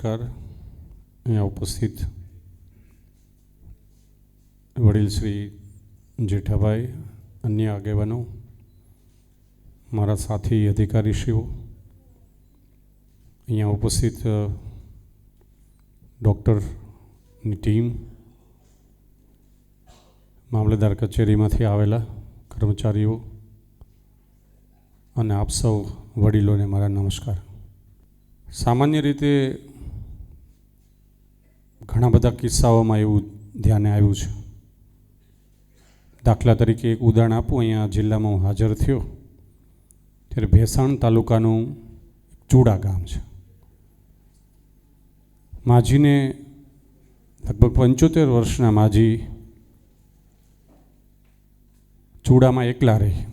નમસ્કાર. અહીંયા ઉપસ્થિત વડીલ શ્રી જેઠાભાઈ, અન્ય આગેવાનો, મારા સાથી અધિકારીશ્રીઓ, અહીંયા ઉપસ્થિત ડૉક્ટરની ટીમ, મામલતદાર કચેરીમાંથી આવેલા કર્મચારીઓ અને આપ સૌ વડીલોને મારા નમસ્કાર. સામાન્ય રીતે ઘણા બધા કિસ્સાઓમાં એવું ધ્યાને આવ્યું છે. દાખલા તરીકે એક ઉદાહરણ આપું, અહીંયા જિલ્લામાં હું હાજર થયો. ત્યારે ભેસાણ તાલુકાનું ચૂડા ગામ છે. માજીને લગભગ પંચોતેર વર્ષના માજી ચૂડામાં એકલા રહી.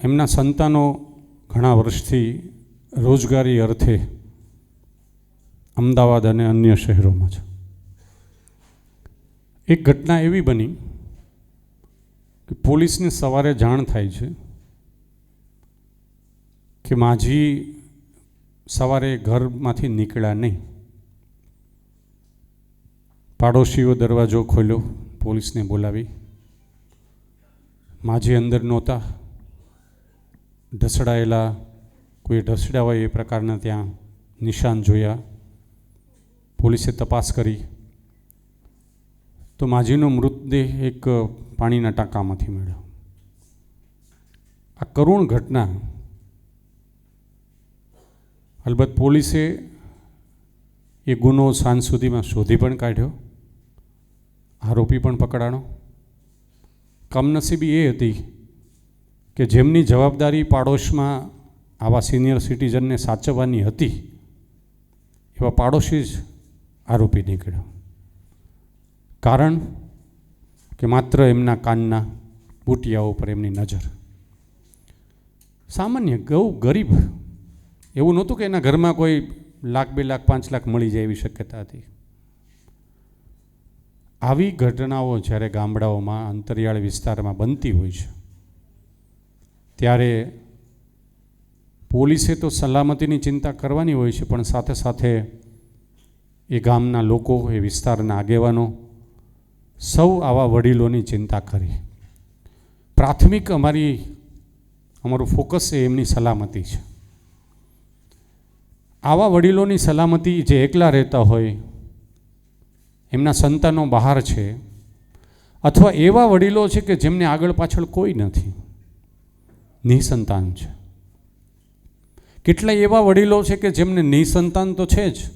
એમના સંતાનો ઘણા વર્ષથી રોજગારી અર્થે અમદાવાદ અને અન્ય શહેરોમાં છે. એક ઘટના એવી બની કે પોલીસને સવારે જાણ થાય છે કે માજી સવારે ઘરમાંથી નીકળ્યા નહીં. પાડોશીઓ દરવાજો ખોલ્યો, પોલીસને બોલાવી. માજી અંદર નહોતા. ઢસડાયેલા કોઈ ઢસડા હોય એ પ્રકારના ત્યાં નિશાન જોયા. પોલીસે તપાસ કરી. તો માજીનો મૃતદેહ એક પાણીના ટાંકામાંથી મળ્યો. આ કરુણ ઘટના અલબત્ત પોલીસે એ ગુનો સાંજ સુધીમાં શોધી પણ કાઢ્યો. આરોપી પણ પકડાણો. કમનસીબી એ હતી કે જેમની જવાબદારી પાડોશમાં આવા સિનિયર સિટીઝનને સાચવવાની હતી, એવા પાડોશી જ આરોપી નીકળ્યો. કારણ કે માત્ર એમના કાનના બુટિયાઓ પર એમની નજર. સામાન્ય ગૌ ગરીબ, એવું નહોતું કે એના ઘરમાં કોઈ લાખ બે લાખ પાંચ લાખ મળી જાય એવી શક્યતા હતી. આવી ઘટનાઓ જ્યારે ગામડાઓમાં અંતરિયાળ વિસ્તારમાં બનતી હોય છે, ત્યારે પોલીસે તો સલામતીની ચિંતા કરવાની હોય છે, પણ સાથે સાથે એ ગામના લોકો, એ વિસ્તારના આગેવાનો, સૌ આવા વડીલોની ચિંતા કરી. પ્રાથમિક અમારી, અમારું ફોકસ એ એમની સલામતી છે. આવા વડીલોની સલામતી જે એકલા રહેતા હોય, એમના સંતાનો બહાર છે, અથવા એવા વડીલો છે કે જેમને આગળ પાછળ કોઈ નથી, નિસંતાન છે. કેટલાય એવા વડીલો છે કે જેમને નિસંતાન તો છે જ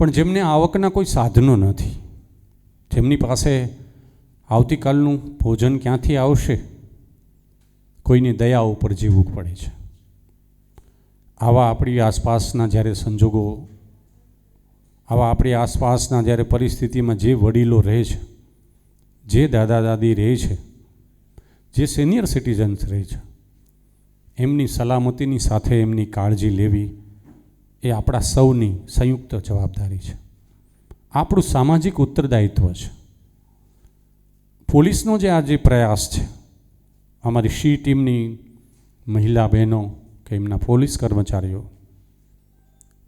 પણ જેમને આવકના કોઈ સાધનો નથી, જેમની પાસે આવતીકાલનું ભોજન ક્યાંથી આવશે, કોઈની દયા ઉપર જીવવું પડે છે. આવા આપણી આસપાસના જ્યારે સંજોગો, આવા આપણી આસપાસના જ્યારે પરિસ્થિતિમાં જે વડીલો રહે છે, જે દાદા દાદી રહે છે, જે સિનિયર સિટીઝન્સ રહે છે, એમની સલામતીની સાથે એમની કાળજી લેવી એ આપણા સૌની સંયુક્ત જવાબદારી છે. આપણું સામાજિક ઉત્તરદાયિત્વ છે. પોલીસનો જે આ જે પ્રયાસ છે, અમારી શી ટીમની મહિલા બહેનો કે એમના પોલીસ કર્મચારીઓ,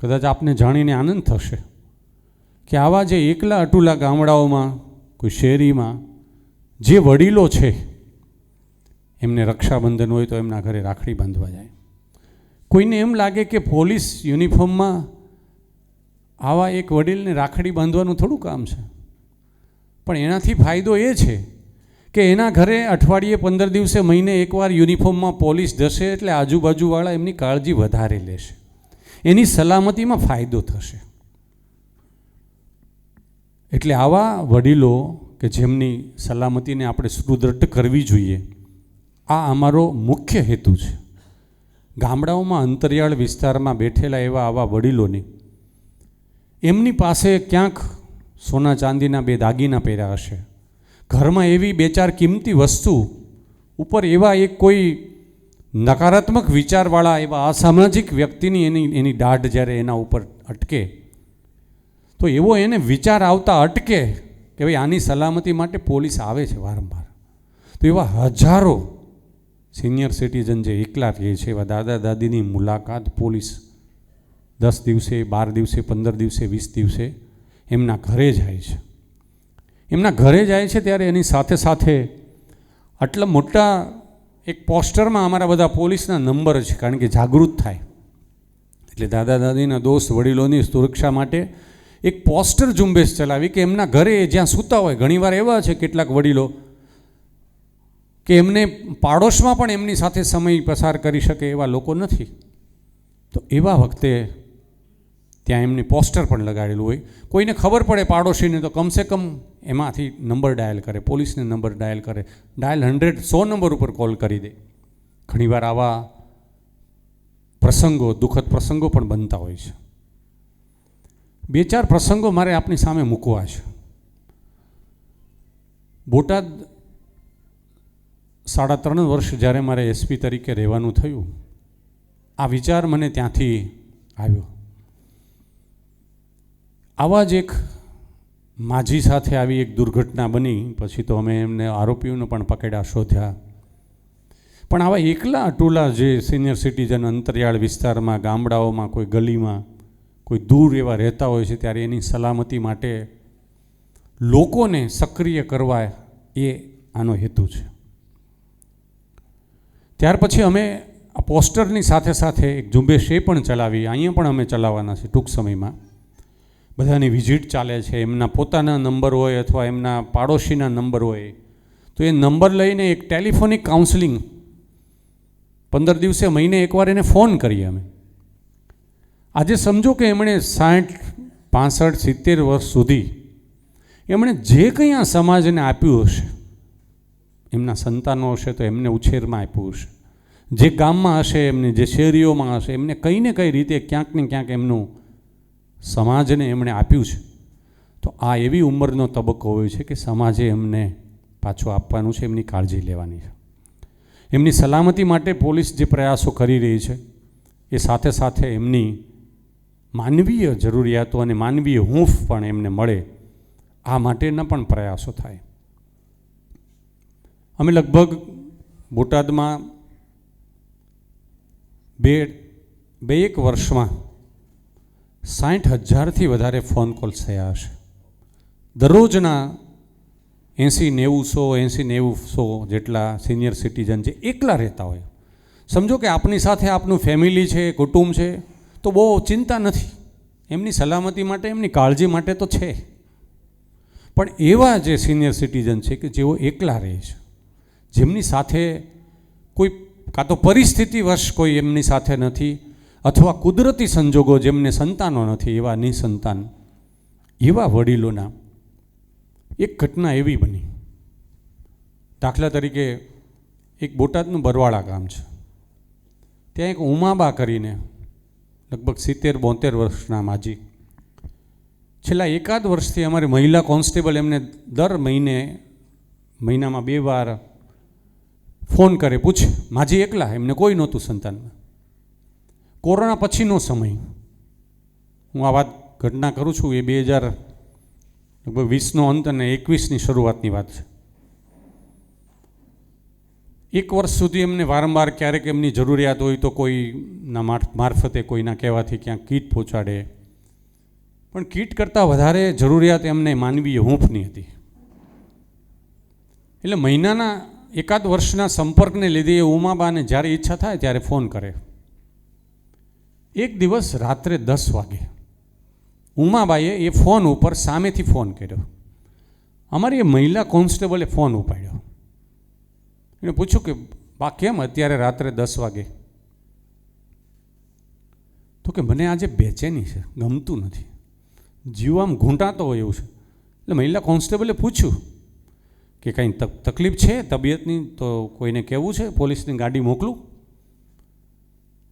કદાચ આપને જાણીને આનંદ થશે કે આવા જે એકલા અટુલા ગામડાઓમાં, કોઈ શેરીમાં જે વડીલો છે, એમને રક્ષાબંધન હોય તો એમના ઘરે રાખડી બાંધવા જાય. કોઈને એમ લાગે કે પોલીસ યુનિફોર્મમાં આવા એક વડીલને રાખડી બાંધવાનું થોડું કામ છે. પણ એનાથી ફાયદો એ છે કે એના ઘરે અઠવાડિયે પંદર દિવસે મહિને એકવાર યુનિફોર્મમાં પોલીસ જશે એટલે આજુબાજુવાળા એમની કાળજી વધારે લેશે. એની સલામતીમાં ફાયદો થશે. એટલે આવા વડીલો કે જેમની સલામતીને આપણે સુદૃઢ કરવી જોઈએ, આ અમારો મુખ્ય હેતુ છે. ગામડાઓમાં અંતરિયાળ વિસ્તારમાં બેઠેલા એવા આવા વડીલોની એમની પાસે ક્યાંક સોના ચાંદીના બે દાગીના પહેર્યા હશે. ઘરમાં એવી બે ચાર કિંમતી વસ્તુ ઉપર એવા એક કોઈ નકારાત્મક વિચારવાળા એવા અસામાજિક વ્યક્તિની એની એની દાઢ જ્યારે એના ઉપર અટકે, તો એવો એને વિચાર આવતા અટકે કે ભાઈ આની સલામતી માટે પોલીસ આવે છે વારંવાર. તો એવા હજારો સિનિયર સિટીઝન જે એકલા રહે છે, એવા દાદા દાદીની મુલાકાત પોલીસ દસ દિવસે, બાર દિવસે, પંદર દિવસે, વીસ દિવસે એમના ઘરે જાય છે. એમના ઘરે જાય છે ત્યારે એની સાથે સાથે આટલા મોટા એક પોસ્ટરમાં અમારા બધા પોલીસના નંબર છે, કારણ કે જાગૃત થાય. એટલે દાદા દાદીના દોસ્ત વડીલોની સુરક્ષા માટે એક પોસ્ટર ઝુંબેશ ચલાવી કે એમના ઘરે જ્યાં સૂતા હોય, ઘણીવાર એવા છે, કેટલાક વડીલો કે એમને પાડોશમાં પણ એમની સાથે સમય પસાર કરી શકે એવા લોકો નથી. તો એવા વખતે ત્યાં એમની પોસ્ટર પણ લગાડેલું હોય. કોઈને ખબર પડે પાડોશીને તો કમસે કમ એમાંથી નંબર ડાયલ કરે, પોલીસને નંબર ડાયલ કરે. ડાયલ હંડ્રેડ, સો નંબર ઉપર કોલ કરી દે. ઘણીવાર આવા પ્રસંગો, દુઃખદ પ્રસંગો પણ બનતા હોય છે. બે ચાર પ્રસંગો મારે આપની સામે મૂકવા છે. બોટાદ સાડા ત્રણ વર્ષ જ્યારે મારે એસપી તરીકે રહેવાનું થયું, આ વિચાર મને ત્યાંથી આવ્યો. આવા જ એક માજી સાથે આવી એક દુર્ઘટના બની, પછી તો અમે એમને આરોપીઓને પણ પકડ્યા, શોધ્યા. પણ આવા એકલા અટુલા જે સિનિયર સિટીઝન અંતરિયાળ વિસ્તારમાં, ગામડાઓમાં, કોઈ ગલીમાં, કોઈ દૂર એવા રહેતા હોય છે, ત્યારે એની સલામતી માટે લોકોને સક્રિય કરવા એ આનો હેતુ છે. ત્યાર પછી અમે આ પોસ્ટરની સાથે સાથે એક ઝુંબેશ એ પણ ચલાવી, અહીંયા પણ અમે ચલાવવાના છે ટૂંક સમયમાં. બધાની વિઝિટ ચાલે છે, એમના પોતાના નંબર હોય અથવા એમના પાડોશીના નંબર હોય. તો એ નંબર લઈને એક ટેલિફોનિક કાઉન્સલિંગ. પંદર દિવસે મહિને એકવાર એને ફોન કરીએ અમે. આજે સમજો કે એમણે સાઠ, પાસઠ, સિત્તેર વર્ષ સુધી એમણે જે કંઈ આ સમાજને આપ્યું હશે એમના સંતાનો હશે તો એમને ઉછેરમાં આપ્યું હશે. જે ગામમાં હશે, એમને જે શેરીઓમાં હશે, એમને કંઈ ને કઈ રીતે ક્યાંક ને ક્યાંક એમનું સમાજને એમણે આપ્યું છે. તો આ એવી ઉંમરનો તબક્કો હોય છે કે સમાજે એમને પાછું આપવાનું છે, એમની કાળજી લેવાની છે. એમની સલામતી માટે પોલીસ જે પ્રયાસો કરી રહી છે, એ સાથે સાથે એમની માનવીય જરૂરિયાતો અને માનવીય હૂંફ પણ એમને મળે, આ માટેના પણ પ્રયાસો થાય. અમે લગભગ બોટાદમાં બે બે એક વર્ષમાં સાઠ હજારથી વધારે ફોન કોલ્સ થયા હશે. દરરોજના એંસી નેવું સો, એંસી નેવું સો જેટલા સિનિયર સિટીઝન છે એકલા રહેતા હોય. સમજો કે આપની સાથે આપનું ફેમિલી છે, કુટુંબ છે, તો બહુ ચિંતા નથી. એમની સલામતી માટે, એમની કાળજી માટે તો છે. પણ એવા જે સિનિયર સિટીઝન છે કે જેઓ એકલા રહે છે જેમની સાથે કોઈ કાં તો પરિસ્થિતિવશ કોઈ એમની સાથે નથી અથવા કુદરતી સંજોગો જેમને સંતાનો નથી, એવા નિસંતાન, એવા વડીલોના એક ઘટના એવી બની. દાખલા તરીકે એક બોટાદનું બરવાળા ગામ છે. ત્યાં એક ઉમાબા કરીને લગભગ સિત્તેર, બોતેર વર્ષના માજી. છેલ્લા એકાદ વર્ષથી અમારી મહિલા કોન્સ્ટેબલ એમને દર મહિને, મહિનામાં બે વાર ફોન કરે, પૂછે, માજી એકલા? એમને કોઈ નહોતું સંતાનમાં. કોરોના પછીનો સમય. હું આ વાત ઘટના કરું છું, એ બે હજાર લગભગ વીસનો અંત અને એકવીસની શરૂઆતની વાત છે. એક વર્ષ સુધી એમને વારંવાર ક્યારેક એમની જરૂરિયાત હોય તો કોઈના મારફતે, કોઈના કહેવાથી ક્યાંક કીટ પહોંચાડે. પણ કીટ કરતાં વધારે જરૂરિયાત એમને માનવીય હૂંફની હતી. એટલે મહિનાના એકાદ વર્ષના સંપર્કને લીધે એ ઉમાબાને જ્યારે ઈચ્છા થાય ત્યારે ફોન કરે. એક દિવસ રાત્રે દસ વાગે ઉમાબાઈએ એ ફોન ઉપર સામેથી ફોન કર્યો. અમારી એ મહિલા કોન્સ્ટેબલે ફોન ઉપાડ્યો. એને પૂછ્યું કે, બા, કેમ અત્યારે રાત્રે દસ વાગે? તો કે, મને આજે બેચેની છે, ગમતું નથી. જીવ આમ ઘૂંટાતો હોય એવું છે. એટલે મહિલા કોન્સ્ટેબલે પૂછ્યું કે કંઈ તકલીફ છે તબિયતની, તો કોઈને કહેવું છે, પોલીસની ગાડી મોકલું?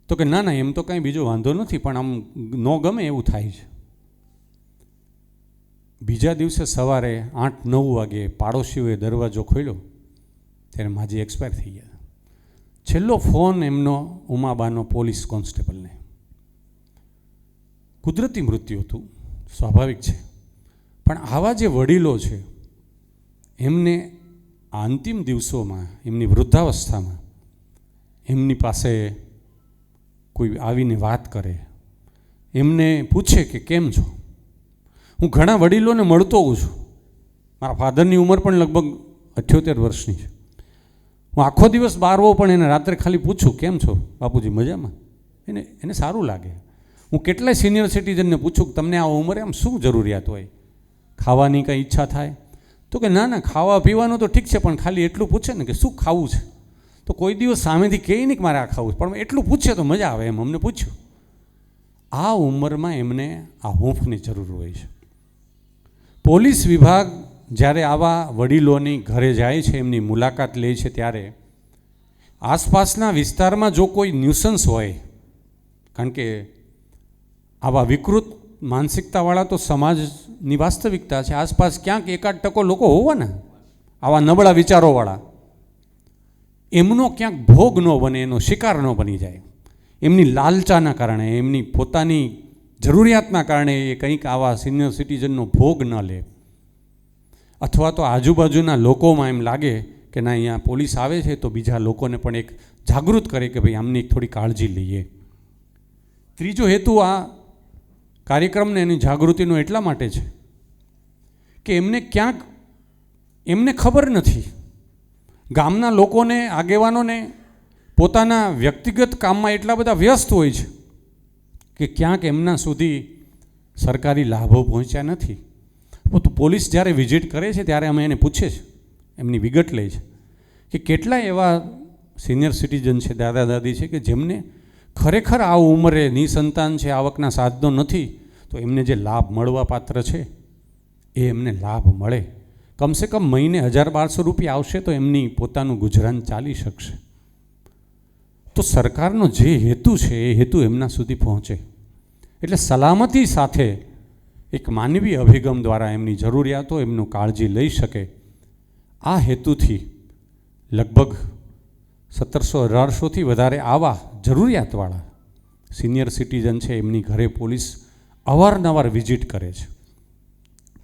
તો કે ના ના, એમ તો કાંઈ બીજો વાંધો નથી, પણ આમ ન ગમે એવું થાય છે. બીજા દિવસે સવારે આઠ નવ વાગે પાડોશીઓએ દરવાજો ખોલ્યો. ત્યારે માજી એક્સપાયર થઈ ગયા. છેલ્લો ફોન એમનો ઉમાબાનો પોલીસ કોન્સ્ટેબલને. કુદરતી મૃત્યુ હતું. સ્વાભાવિક છે. પણ આવા જે વડીલો છે એમને અંતિમ દિવસોમાં, એમની વૃદ્ધાવસ્થામાં, એમની પાસે કોઈ આવીને વાત કરે, એમને પૂછે કે કેમ છો? હું ઘણા વડીલોને મળતો હોઉં છું. મારા ફાધરની ઉંમર પણ લગભગ અઠ્યોતેર વર્ષની છે. હું આખો દિવસ બારવો પણ એને રાત્રે ખાલી પૂછું, કેમ છો? બાપુજી, મજામાં? એને એને સારું લાગે. હું કેટલાય સિનિયર સિટીઝનને પૂછું કે, તમને આ ઉંમરે આમ શું જરૂરિયાત હોય? ખાવાની કંઈ ઈચ્છા થાય? તો કે ના ના, ખાવા પીવાનું તો ઠીક છે, પણ ખાલી એટલું પૂછે ને કે શું ખાવું છે? તો કોઈ દિવસ સામેથી કહે નહીં કે મારે આ ખાવું પણ એટલું પૂછે તો મજા આવે એમ, અમને પૂછ્યું. આ ઉંમરમાં એમને આ હૂંફની જરૂર હોય છે. પોલીસ વિભાગ જ્યારે આવા વડીલોની ઘરે જાય છે, એમની મુલાકાત લે છે ત્યારે આસપાસના વિસ્તારમાં જો કોઈ ન્યુસન્સ હોય, કારણ કે આવા વિકૃત માનસિકતાવાળા તો સમાજની વાસ્તવિકતા છે. આસપાસ ક્યાંક એકાદ ટકો લોકો હોવા ને, આવા નબળા વિચારોવાળા, એમનો ક્યાંક ભોગ ન બને, એનો શિકાર ન બની જાય. એમની લાલચાના કારણે, એમની પોતાની જરૂરિયાતના કારણે એ કંઈક આવા સિનિયર સિટીઝનનો ભોગ ન લે. અથવા તો આજુબાજુના લોકોમાં એમ લાગે કે ના, અહીંયા પોલીસ આવે છે તો બીજા લોકોને પણ એક જાગૃત કરે કે ભાઈ, આમની થોડી કાળજી લઈએ. ત્રીજો હેતુ આ કાર્યક્રમને એની જાગૃતિનો એટલા માટે છે કે એમને ક્યાંક એમને ખબર નથી. ગામના લોકોને, આગેવાનોને, પોતાના વ્યક્તિગત કામમાં એટલા બધા વ્યસ્ત હોય છે કે ક્યાંક એમના સુધી સરકારી લાભો પહોંચ્યા નથી. પોલીસ જ્યારે વિઝિટ કરે છે ત્યારે અમે એને પૂછીએ છે, એમની વિગત લે છે કે કેટલા એવા સિનિયર સિટીઝન છે દાદા દાદી છે કે જેમને ખરેખર આ ઉંમરે નિસંતાન છે, આવકના સાધનો નથી, તો એમને જે લાભ મળવા પાત્ર છે, એ એમને લાભ મળે. કમસે કમ મહિને હજાર બારસો રૂપિયા આવશે તો એમની પોતાનું ગુજરાન ચાલી શકશે. તો સરકારનો જે હેતુ છે, એ હેતુ એમના સુધી પહોંચે. એટલે સલામતી સાથે એક માનવીય અભિગમ દ્વારા એમની જરૂરિયાતો, એમનું કાળજી લઈ શકે. આ હેતુથી લગભગ સત્તરસો અઢારસોથી વધારે આવા જરૂરિયાતવાળા સિનિયર સિટીઝન છે, એમની ઘરે પોલીસ અવારનવાર વિઝિટ કરે છે.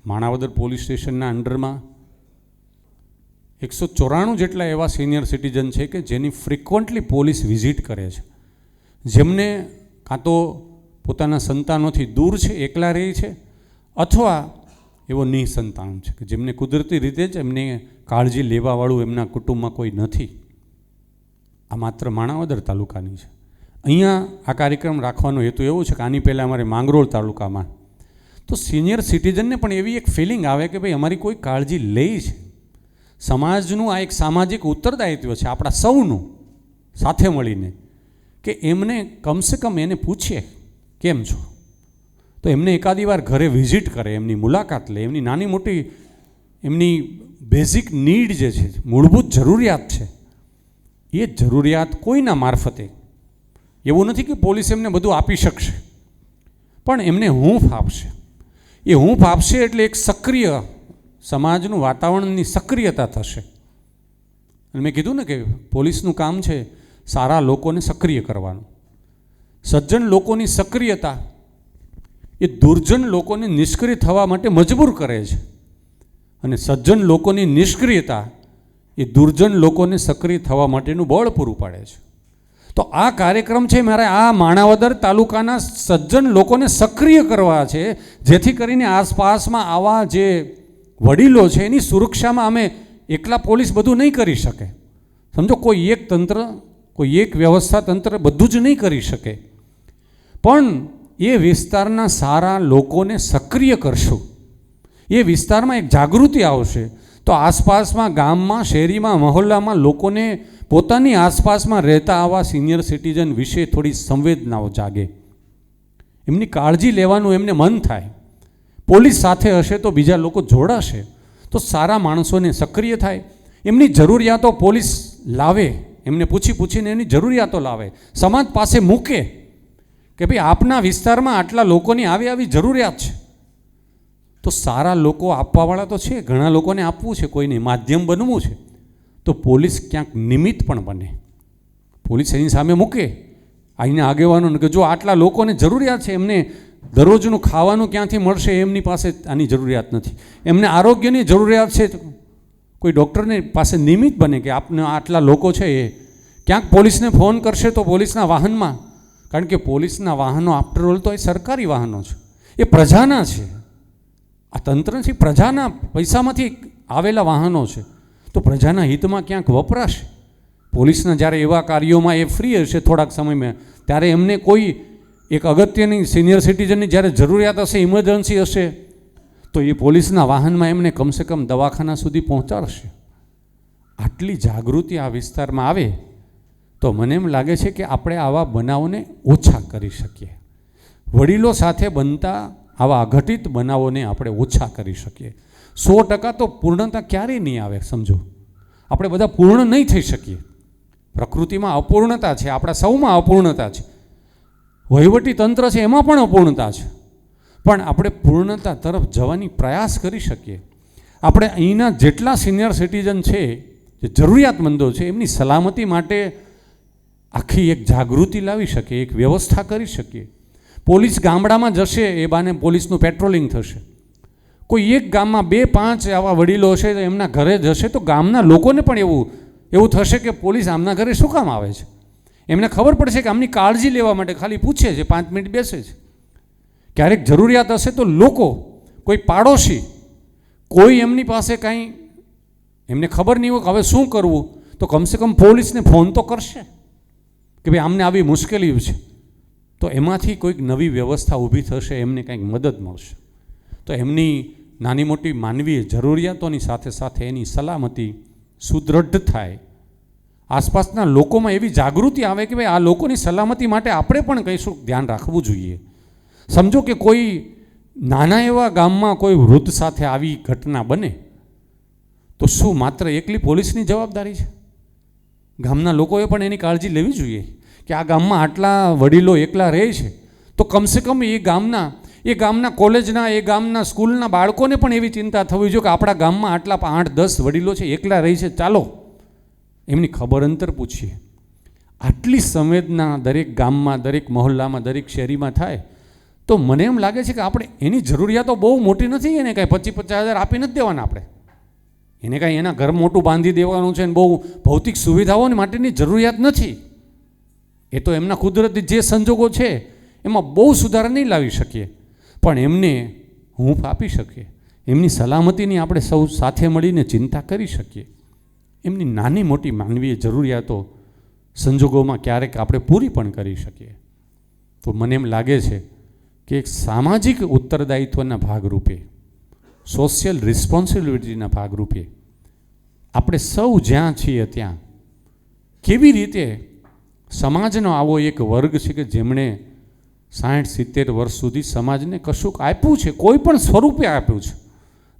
માણાવદર પોલીસ સ્ટેશનના અંડરમાં એકસો ચોરાણું જેટલા એવા સિનિયર સિટીઝન છે કે જેની ફ્રિકવન્ટલી પોલીસ વિઝિટ કરે છે. જેમને કાં તો પોતાના સંતાનોથી દૂર છે, એકલા રહે છે, અથવા એવો નિઃસંતાન છે કે જેમને કુદરતી રીતે જ એમને કાળજી લેવાવાળું એમના કુટુંબમાં કોઈ નથી. આ માત્ર માણાવદર તાલુકાની છે. અહીંયા આ કાર્યક્રમ રાખવાનો હેતુ એવો છે કે આની પહેલાં અમારે માંગરોળ તાલુકામાં. તો સિનિયર સિટીઝનને પણ એવી એક ફિલિંગ આવે કે ભાઈ અમારી કોઈ કાળજી લે છે. સમાજનું આ એક સામાજિક ઉત્તરદાયિત્વ છે આપણા સૌનું સાથે મળીને કે એમને કમસે કમ એને પૂછીએ કેમ છો? તો એમને એકાદી વાર ઘરે વિઝિટ કરે, એમની મુલાકાત લે, એમની નાની મોટી, એમની બેઝિક નીડ જે છે, મૂળભૂત જરૂરિયાત છે એ જરૂરિયાત કોઈના મારફતે? એવું નથી કે પોલીસ એમને બધું આપી શકશે. પણ એમને હૂંફ આપશે. એ હૂંફ આપશે એટલે એક સક્રિય સમાજનું વાતાવરણની સક્રિયતા થશે. અને મેં કીધું ને કે પોલીસનું કામ છે સારા લોકોને સક્રિય કરવાનું. સજ્જન લોકોની સક્રિયતા એ દુર્જન લોકોને નિષ્ક્રિય થવા માટે મજબૂર કરે છે. અને સજ્જન લોકોની નિષ્ક્રિયતા એ દુર્જન લોકોને સક્રિય થવા માટેનું બળ પૂરું પાડે છે. તો આ કાર્યક્રમ છે મારે આ માણાવદર તાલુકાના સજ્જન લોકોને સક્રિય કરવા છે, જેથી કરીને આસપાસમાં આવા જે વડીલો છે, એની સુરક્ષામાં અમે એકલા પોલીસ બધું નહીં કરી શકે. સમજો, કોઈ એક તંત્ર, કોઈ એક વ્યવસ્થા તંત્ર બધું જ નહીં કરી શકે. પણ એ વિસ્તારના સારા લોકોને સક્રિય કરશું. એ વિસ્તારમાં એક જાગૃતિ આવશે. તો આસપાસમાં ગામમાં, શેરીમાં, મહોલ્લામાં લોકોને પોતાની આસપાસમાં રહેતા આવા સિનિયર સિટીઝન વિશે થોડી સંવેદનાઓ જાગે. એમની કાળજી લેવાનું એમને મન થાય. પોલીસ સાથે હશે તો બીજા લોકો જોડાશે. તો સારા માણસોને સક્રિય થાય. એમની જરૂરિયાતો પોલીસ લાવે. એમને પૂછી પૂછીને એની જરૂરિયાતો લાવે. સમાજ પાસે મૂકે કે ભાઈ આપના વિસ્તારમાં આટલા લોકોની આવી આવી જરૂરિયાત છે. તો સારા લોકો આપવાવાળા તો છે, ઘણા લોકોને આપવું છે, કોઈને માધ્યમ બનવું છે. તો પોલીસ ક્યાંક નિમિત્ત પણ બને. પોલીસ એની સામે મૂકે. અહીંના આગેવાનો કે જો આટલા લોકોને જરૂરિયાત છે, એમને દરરોજનું ખાવાનું ક્યાંથી મળશે એમની પાસે આની જરૂરિયાત નથી. એમને આરોગ્યની જરૂરિયાત છે કોઈ ડૉક્ટરને પાસે નિમિત્ત બને કે આપને આટલા લોકો છે એ. ક્યાંક પોલીસને ફોન કરશે તો પોલીસના વાહનમાં. કારણ કે પોલીસના વાહનો આફ્ટર ઓલ તો એ સરકારી વાહનો છે. એ પ્રજાના છે. આ તંત્રથી પ્રજાના પૈસામાંથી આવેલા વાહનો છે. તો પ્રજાના હિતમાં ક્યાંક વપરાશે? પોલીસના જ્યારે એવા કાર્યોમાં એ ફ્રી હશે થોડાક સમયમાં, ત્યારે એમને કોઈ એક અગત્યની સિનિયર સિટીઝનની જ્યારે જરૂરિયાત હશે ઇમરજન્સી હશે, તો એ પોલીસના વાહનમાં એમને કમસે કમ દવાખાના સુધી પહોંચાડશે. આટલી જાગૃતિ આ વિસ્તારમાં આવે, તો મને એમ લાગે છે કે આપણે આવા બનાવોને ઓછા કરી શકીએ. વડીલો સાથે બનતા આવા અઘટિત બનાવોને આપણે ઓછા કરી શકીએ. સો ટકા તો પૂર્ણતા ક્યારેય નહીં આવે, સમજો. આપણે બધા પૂર્ણ નહીં થઈ શકીએ. પ્રકૃતિમાં અપૂર્ણતા છે, આપણા સૌમાં અપૂર્ણતા છે. વહીવટી તંત્ર છે, એમાં પણ અપૂર્ણતા છે. પણ આપણે પૂર્ણતા તરફ જવાની પ્રયાસ કરી શકીએ. આપણે અહીંના જેટલા સિનિયર સિટીઝન છે, જે જરૂરિયાતમંદો છે, એમની સલામતી માટે આખી એક જાગૃતિ લાવી શકીએ, એક વ્યવસ્થા કરી શકીએ. પોલીસ ગામડામાં જશે, એ બાને પોલીસનું પેટ્રોલિંગ થશે. કોઈ એક ગામમાં બે, પાંચ આવા વડીલો છે એમના ઘરે જશે, તો ગામના લોકોને પણ એવું એવું થશે કે પોલીસ આમના ઘરે શું કામ આવે છે? એમને ખબર પડશે કે આમની કાળજી લેવા માટે ખાલી પૂછે છે, પાંચ મિનિટ બેસે છે. ક્યારેક જરૂરિયાત હશે તો લોકો, કોઈ પાડોશી, કોઈ એમની પાસે કાંઈ, એમને ખબર નહીં હોય કે હવે શું કરવું, તો કમસે કમ પોલીસને ફોન તો કરશે. કે ભાઈ, આમને આવી મુશ્કેલી છે. તો એમાંથી કોઈક નવી વ્યવસ્થા ઊભી થશે, એમને કંઈક મદદ મળશે. તો એમની નાની મોટી માનવીય જરૂરિયાતોની સાથે સાથે એની સલામતી સુદૃઢ થાય. આસપાસના લોકોમાં એવી જાગૃતિ આવે કે ભાઈ આ લોકોની સલામતી માટે આપણે પણ કંઈશું, ધ્યાન રાખવું જોઈએ. સમજો કે કોઈ નાના એવા ગામમાં કોઈ વૃદ્ધ સાથે આવી ઘટના બને, તો શું માત્ર એકલી પોલીસની જવાબદારી છે? ગામના લોકોએ પણ એની કાળજી લેવી જોઈએ. કે આ ગામમાં આટલા વડીલો એકલા રહે છે? તો કમસે કમ એ ગામના એ ગામના કોલેજના, એ ગામના સ્કૂલના બાળકોને પણ એવી ચિંતા થવી જોઈએ કે આપણા ગામમાં આટલા આઠ, દસ વડીલો છે, એકલા રહી છે. ચાલો, એમની ખબર અંતર પૂછીએ. આટલી સંવેદના દરેક ગામમાં, દરેક મહોલ્લામાં, દરેક શેરીમાં થાય, તો મને એમ લાગે છે કે આપણે એની જરૂરિયાતો બહુ મોટી નથી, એને કાંઈ પચીસ પચાસ હજાર આપી નથી દેવાના આપણે. એને કાંઈ એના ઘર મોટું બાંધી દેવાનું છે ને બહુ ભૌતિક સુવિધાઓની માટેની જરૂરિયાત નથી. એ તો એમના કુદરતી જે સંજોગો છે, એમાં બહુ સુધારા નહીં લાવી શકીએ. પણ એમને હૂંફ આપી શકીએ. એમની સલામતીની આપણે સૌ સાથે મળીને ચિંતા કરી શકીએ. એમની નાની મોટી માનવીય જરૂરિયાતો સંજોગોમાં ક્યારેક આપણે પૂરી પણ કરી શકીએ. તો મને એમ લાગે છે કે એક સામાજિક ઉત્તરદાયિત્વના ભાગરૂપે સોશિયલ રિસ્પોન્સિબિલિટીના ભાગરૂપે આપણે સૌ જ્યાં છીએ ત્યાં કેવી રીતે સમાજનો આવો એક વર્ગ છે કે જેમણે સાઠ, સિત્તેર વર્ષ સુધી સમાજને કશુંક આપ્યું છે, કોઈ પણ સ્વરૂપે આપ્યું છે.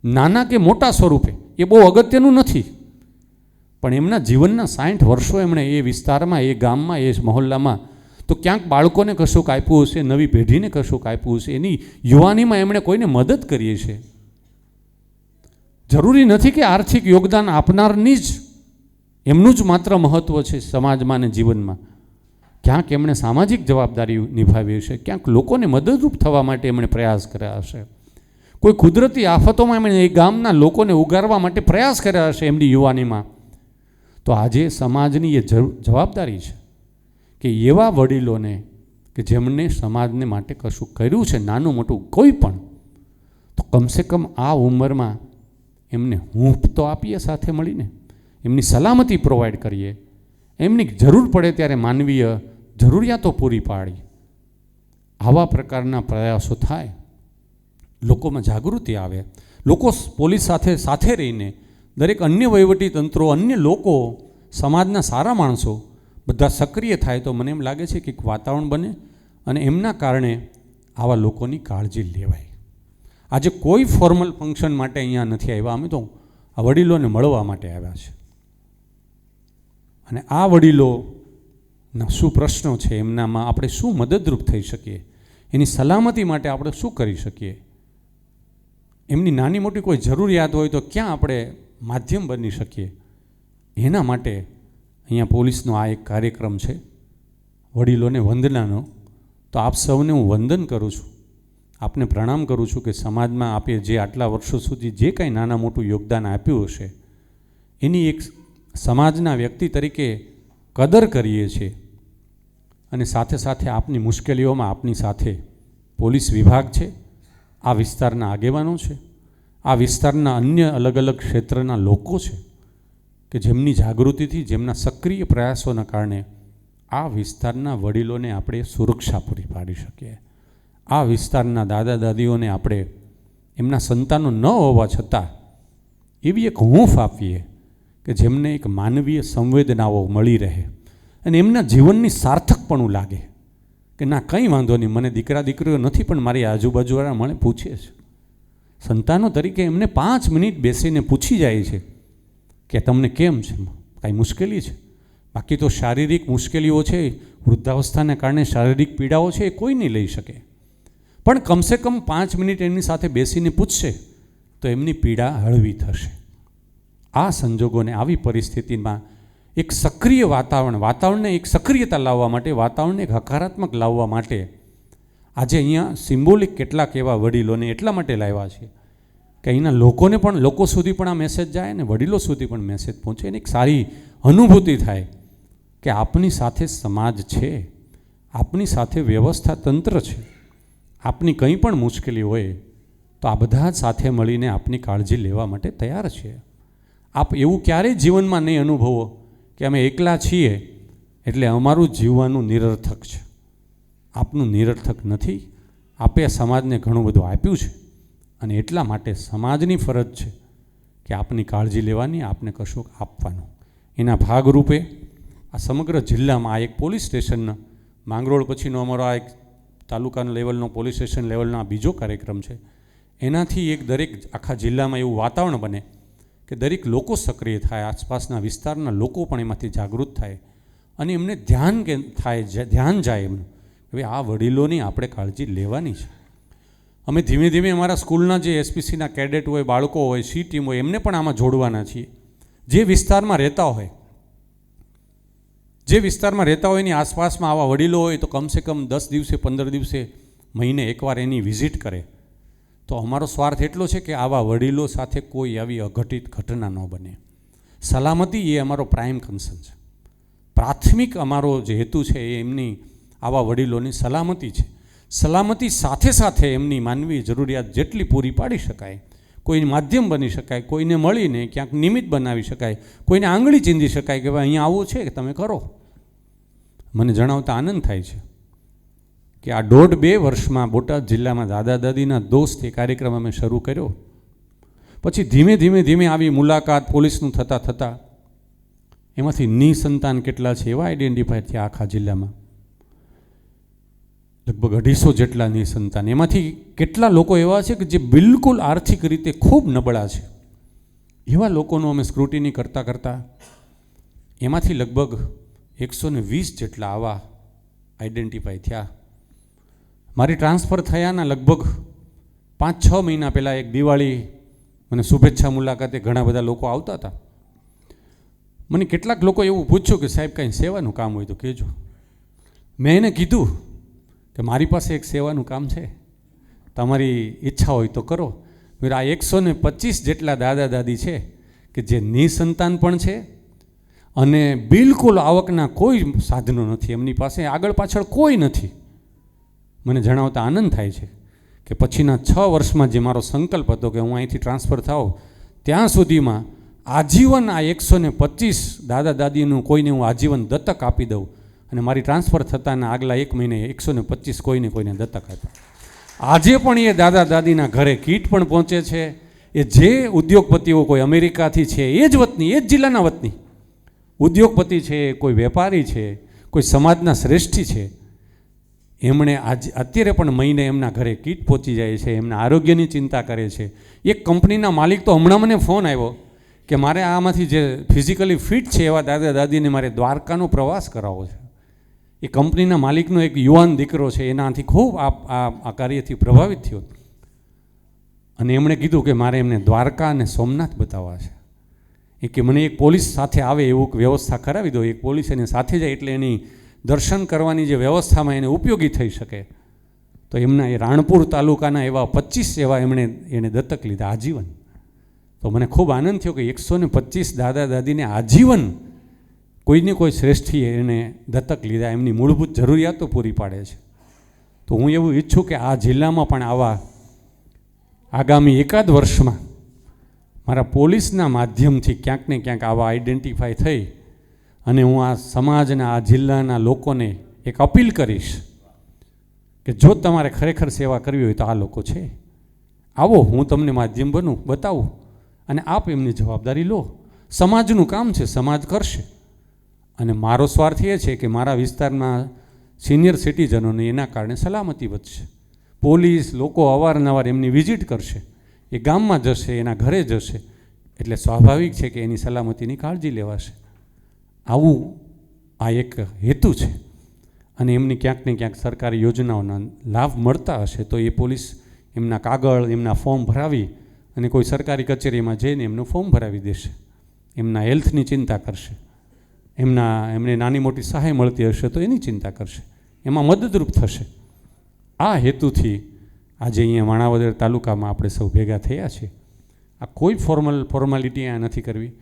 નાના કે મોટા સ્વરૂપે, એ બહુ અગત્યનું નથી. પણ એમના જીવનના સાઠ વર્ષો એમણે એ વિસ્તારમાં, એ ગામમાં, એ મહોલ્લામાં, તો ક્યાંક બાળકોને કશુંક આપ્યું હશે, નવી પેઢીને કશુંક આપ્યું હશે, એની યુવાનીમાં એમણે કોઈને મદદ કરીએ છે. જરૂરી નથી કે આર્થિક યોગદાન આપનારની જ, એમનું જ માત્ર મહત્ત્વ છે સમાજમાં અને જીવનમાં. ક્યાંક એમણે સામાજિક જવાબદારી નિભાવી હશે, ક્યાંક લોકોને મદદરૂપ થવા માટે એમણે પ્રયાસ કર્યા હશે. કોઈ કુદરતી આફતોમાં એમણે એ ગામના લોકોને ઉગારવા માટે પ્રયાસ કર્યા હશે એમની યુવાનીમાં. તો આજે સમાજની એ જવાબદારી છે કે એવા વડીલોને કે જેમણે સમાજને માટે કશું કર્યું છે, નાનું મોટું કોઈ પણ, તો કમસે કમ આ ઉંમરમાં એમને હૂંફ તો આપીએ સાથે મળીને, એમની સલામતી પ્રોવાઈડ કરીએ. એમની જરૂર પડે ત્યારે માનવીય જરૂરિયાતો પૂરી પાડી. આવા પ્રકારના પ્રયાસો થાય. લોકોમાં જાગૃતિ આવે. લોકો પોલીસ સાથે સાથે રહીને દરેક અન્ય વહીવટી તંત્રો, અન્ય લોકો, સમાજના સારા માણસો બધા સક્રિય થાય તો મને એમ લાગે છે કે વાતાવરણ બને અને એમના કારણે આવા લોકોની કાળજી લેવાય. આજે કોઈ ફોર્મલ ફંક્શન માટે અહીંયા નથી આવ્યા. અમે તો આ વડીલોને મળવા માટે આવ્યા છે. અને આ વડીલોના શું પ્રશ્નો છે એમનામાં? આપણે શું મદદરૂપ થઈ શકીએ? એની સલામતી માટે આપણે શું કરી શકીએ? એમની નાની મોટી કોઈ જરૂરિયાત હોય તો ક્યાં આપણે માધ્યમ બની શકીએ? એના માટે અહીંયા પોલીસનો આ એક કાર્યક્રમ છે, વડીલોને વંદનાનો. તો આપ સૌને હું વંદન કરું છું. આપને પ્રણામ કરું છું કે સમાજમાં આપે જે આટલા વર્ષો સુધી જે કાંઈ નાના મોટું યોગદાન આપ્યું હશે, એની એક સમાજના વ્યક્તિ તરીકે કદર કરીએ છીએ અને સાથે સાથે આપની મુશ્કેલીઓમાં આપની સાથે પોલીસ વિભાગ છે, આ વિસ્તારના આગેવાનો છે, આ વિસ્તારના અન્ય અલગ અલગ ક્ષેત્રના લોકો છે કે જેમની જાગૃતિથી, જેમના સક્રિય પ્રયાસોના કારણે આ વિસ્તારના વડીલોને આપણે સુરક્ષા પૂરી પાડી શકીએ. આ વિસ્તારના દાદા દાદીઓને આપણે એમના સંતાનો ન હોવા છતાં એવી એક હૂંફ આપીએ કે જેમને એક માનવીય સંવેદનાઓ મળી રહે અને એમના જીવનની સાર્થકપણું લાગે કે ના, કંઈ વાંધો નહીં, મને દીકરા, દીકરીઓ નથી, પણ મારી આજુબાજુવાળા મને પૂછે છે. સંતાનો તરીકે એમને પાંચ મિનિટ બેસીને પૂછી જાય છે કે તમને કેમ છે? કાંઈ મુશ્કેલી છે? બાકી તો શારીરિક મુશ્કેલીઓ છે, વૃદ્ધાવસ્થાને કારણે શારીરિક પીડાઓ છે, એ કોઈ નહીં લઈ શકે. પણ કમસે કમ પાંચ મિનિટ એમની સાથે બેસીને પૂછશે તો એમની પીડા હળવી થશે. આ સંજોગોને આવી પરિસ્થિતિમાં એક સક્રિય વાતાવરણ, વાતાવરણને એક સક્રિયતા લાવવા માટે, વાતાવરણને એક હકારાત્મક લાવવા માટે આજે અહીંયા સિમ્બોલિક કેટલાક એવા વડીલોને એટલા માટે લાવ્યા છે કે અહીંના લોકોને પણ, લોકો સુધી પણ આ મેસેજ જાય અને વડીલો સુધી પણ મેસેજ પહોંચે અને એક સારી અનુભૂતિ થાય કે આપની સાથે સમાજ છે, આપની સાથે વ્યવસ્થા તંત્ર છે, આપની કંઈ પણ મુશ્કેલી હોય તો આ બધા સાથે મળીને આપની કાળજી લેવા માટે તૈયાર છે. આપ એવું ક્યારેય જીવનમાં નહીં અનુભવો કે અમે એકલા છીએ એટલે અમારું જીવવાનું નિરર્થક છે. આપનું નિરર્થક નથી. આપે સમાજને ઘણું બધું આપ્યું છે અને એટલા માટે સમાજની ફરજ છે કે આપની કાળજી લેવાની, આપને કશુંક આપવાનું. એના ભાગરૂપે આ સમગ્ર જિલ્લામાં આ એક પોલીસ સ્ટેશનના માંગરોળ પછીનો અમારો આ એક તાલુકાના લેવલનો પોલીસ સ્ટેશન લેવલનો આ બીજો કાર્યક્રમ છે. એનાથી એક દરેક આખા જિલ્લામાં એવું વાતાવરણ બને કે દરેક લોકો સક્રિય થાય, આસપાસના વિસ્તારના લોકો પણ એમાંથી જાગૃત થાય અને એમને ધ્યાન કે, થાય ધ્યાન જાય એમનું હવે આ વડીલોની આપણે કાળજી લેવાની છે. અમે ધીમે ધીમે અમારા સ્કૂલના જે એસપીસીના કેડેટ હોય, બાળકો હોય, સી ટીમ હોય, એમને પણ આમાં જોડવાના છીએ. જે વિસ્તારમાં રહેતા હોય, જે વિસ્તારમાં રહેતા હોય એની આસપાસમાં આવા વડીલો હોય તો કમસે કમ દસ દિવસે, પંદર દિવસે મહિને એકવાર એની વિઝિટ કરે. તો અમારો સ્વાર્થ એટલો છે કે આવા વડીલો સાથે કોઈ આવી અઘટિત ઘટના ન બને. સલામતી એ અમારો પ્રાઇમ કન્સર્ન છે. પ્રાથમિક અમારો જે હેતુ છે એ એમની આવા વડીલોની સલામતી છે. સલામતી સાથે સાથે એમની માનવી જરૂરિયાત જેટલી પૂરી પાડી શકાય કોઈ માધ્યમ બની શકાય, કોઈને મળીને ક્યાંક નિમિત્ત બનાવી શકાય, કોઈને આંગળી ચીંધી શકાય કે ભાઈ અહીંયા આવો છે કે તમે કરો. મને જણાવતા આનંદ થાય છે. કે આ દોઢ બે વર્ષમાં બોટાદ જિલ્લામાં દાદા દાદીના દોસ્ત એ કાર્યક્રમ અમે શરૂ કર્યો. પછી ધીમે ધીમે ધીમે આવી મુલાકાત પોલીસનું થતાં થતાં એમાંથી નિસંતાન કેટલા છે એવા આઈડેન્ટિફાય થયા આખા જિલ્લામાં. લગભગ અઢીસો જેટલા નિસંતાન. એમાંથી કેટલા લોકો એવા છે કે જે બિલકુલ આર્થિક રીતે ખૂબ નબળા છે. એવા લોકોનું અમે સ્ક્રુટિની કરતાં કરતાં એમાંથી લગભગ એકસો વીસ જેટલા આવા આઈડેન્ટિફાય થયા. મારી ટ્રાન્સફર થયાના લગભગ પાંચ છ મહિના પહેલાં એક દિવાળી મને શુભેચ્છા મુલાકાતે ઘણા બધા લોકો આવતા હતા. મને કેટલાક લોકો એવું પૂછ્યું કે, સાહેબ, કાંઈ સેવાનું કામ હોય તો કહેજો. મેં એને કીધું કે, મારી પાસે એક સેવાનું કામ છે. તમારી ઈચ્છા હોય તો કરો. મેં આ એકસો ને પચીસ જેટલા દાદા દાદી છે કે જે નિસંતાન પણ છે અને બિલકુલ આવકના કોઈ સાધનો નથી. એમની પાસે આગળ પાછળ કોઈ નથી. મને જણાવતા આનંદ થાય છે કે પછીના છ વર્ષમાં જે મારો સંકલ્પ હતો કે હું અહીંથી ટ્રાન્સફર થાઉં, ત્યાં સુધીમાં આજીવન આ એકસો ને પચીસ દાદા દાદીનું કોઈને હું આજીવન દત્તક આપી દઉં અને મારી ટ્રાન્સફર થતાના આગલા એક મહિને એકસો ને પચીસ કોઈને કોઈને દત્તક આપ્યા. આજે પણ એ દાદા દાદીના ઘરે કીટ પણ પહોંચે છે, એ જે ઉદ્યોગપતિઓ કોઈ અમેરિકાથી છે, એ જ વતની, એ જ જિલ્લાના વતની, ઉદ્યોગપતિ છે, કોઈ વેપારી છે, કોઈ સમાજના શ્રેષ્ઠી છે એમણે આજ, અત્યારે પણ મહિને એમના ઘરે કીટ પહોંચી જાય છે, એમના આરોગ્યની ચિંતા કરે છે. એક કંપનીના માલિક તો હમણાં મને ફોન આવ્યો કે મારે આમાંથી જે ફિઝિકલી ફિટ છે એવા દાદા દાદીને મારે દ્વારકાનો પ્રવાસ કરાવવો છે. એ કંપનીના માલિકનો એક યુવાન દીકરો છે, એનાથી ખૂબ આ આ કાર્યથી પ્રભાવિત થયો. અને એમણે કીધું કે મારે એમને દ્વારકા અને સોમનાથ બતાવવા છે. એ કે મને એક પોલીસ સાથે આવે એવું વ્યવસ્થા કરાવી દો, એક પોલીસ એની સાથે જાય એટલે એની દર્શન કરવાની જે વ્યવસ્થામાં એને ઉપયોગી થઈ શકે, તો એમના એ રાણપુર તાલુકાના એવા પચીસ એવા એમણે એણે દત્તક લીધા, આજીવન. તો મને ખૂબ આનંદ થયો કે એકસો ને પચીસ દાદા દાદીને આજીવન કોઈને કોઈ શ્રેષ્ઠીએ એને દત્તક લીધા, એમની મૂળભૂત જરૂરિયાતો પૂરી પાડે છે. તો હું એવું ઈચ્છું કે આ જિલ્લામાં પણ આવા આગામી એકાદ વર્ષમાં મારા પોલીસના માધ્યમથી ક્યાંક ને ક્યાંક આવા આઈડેન્ટિફાય થઈ અને હું આ સમાજના, આ જિલ્લાના લોકોને એક અપીલ કરીશ કે જો તમારે ખરેખર સેવા કરવી હોય તો આ લોકો છે. આવો, હું તમને માધ્યમ બનું, બતાવું અને આપ એમની જવાબદારી લો. સમાજનું કામ છે, સમાજ કરશે. અને મારો સ્વાર્થ એ છે કે મારા વિસ્તારમાં સિનિયર સિટીઝનોને એના કારણે સલામતી વધશે. પોલીસ, લોકો અવારનવાર એમની વિઝિટ કરશે. એ ગામમાં જશે, એના ઘરે જશે. એટલે સ્વાભાવિક છે કે એની સલામતીની કાળજી લેવાશે. આવું આ એક હેતુ છે. અને એમની ક્યાંક ને ક્યાંક સરકારી યોજનાઓના લાભ મળતા હશે તો એ પોલીસ એમના કાગળ, એમના ફોર્મ ભરાવી અને કોઈ સરકારી કચેરીમાં જઈને એમનું ફોર્મ ભરાવી દેશે. એમના હેલ્થની ચિંતા કરશે. એમના, એમને નાની મોટી સહાય મળતી હશે તો એની ચિંતા કરશે. એમાં મદદરૂપ થશે. આ હેતુથી આજે અહીંયા માણાવદર તાલુકામાં આપણે સૌ ભેગા થયા છીએ. આ કોઈ ફોર્મલ, ફોર્માલિટી અહીંયા નથી કરવી.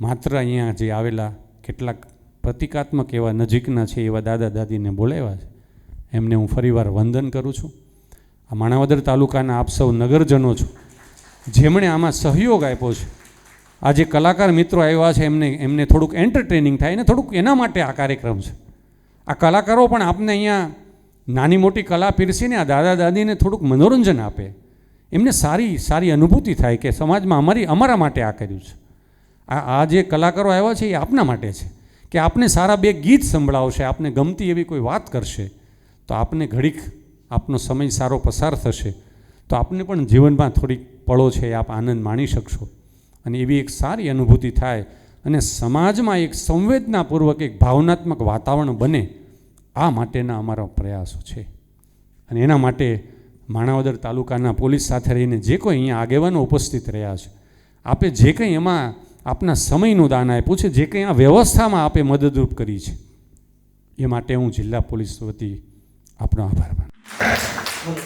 માત્ર અહીંયા જે આવેલા કેટલાક પ્રતિકાત્મક એવા નજીકના છે એવા દાદા દાદીને બોલાવ્યા છે. એમને હું ફરીવાર વંદન કરું છું. આ માણાવદર તાલુકાના આપ સૌ નગરજનો છો. જેમણે આમાં સહયોગ આપ્યો છે. આ જે કલાકાર મિત્રો આવ્યા છે, એમને એમને થોડુંક એન્ટરટેનિંગ થાય ને થોડુંક એના માટે આ કાર્યક્રમ છે. આ કલાકારો પણ આપને અહીંયા નાની મોટી કલા પીરસીને આ દાદા દાદીને થોડુંક મનોરંજન આપે. એમને સારી સારી અનુભૂતિ થાય કે સમાજમાં અમારી, અમારા માટે આ કર્યું છે. આ આ જે કલાકારો આવ્યા છે એ આપના માટે છે. કે આપને સારા બે ગીત સંભળાવશે, આપને ગમતી એવી કોઈ વાત કરશે, તો આપને ઘડીક આપનો સમય સારો પસાર થશે. તો આપને પણ જીવનમાં થોડીક પળો છે આપ આનંદ માણી શકશો. અને એવી એક સારી અનુભૂતિ થાય અને સમાજમાં એક સંવેદનાપૂર્વક, એક ભાવનાત્મક વાતાવરણ બને, આ માટેના અમારા પ્રયાસો છે. અને એના માટે માણાવદર તાલુકાના પોલીસ સાથે રહીને જે કોઈ અહીંયા આગેવાનો ઉપસ્થિત રહ્યા છે, આપે જે કંઈ એમાં આપના સમયનું દાન આપ્યું છે, જે કંઈ આ વ્યવસ્થામાં આપે મદદરૂપ કરી છે. એ માટે હું જિલ્લા પોલીસ વતી આપનો આભાર માનું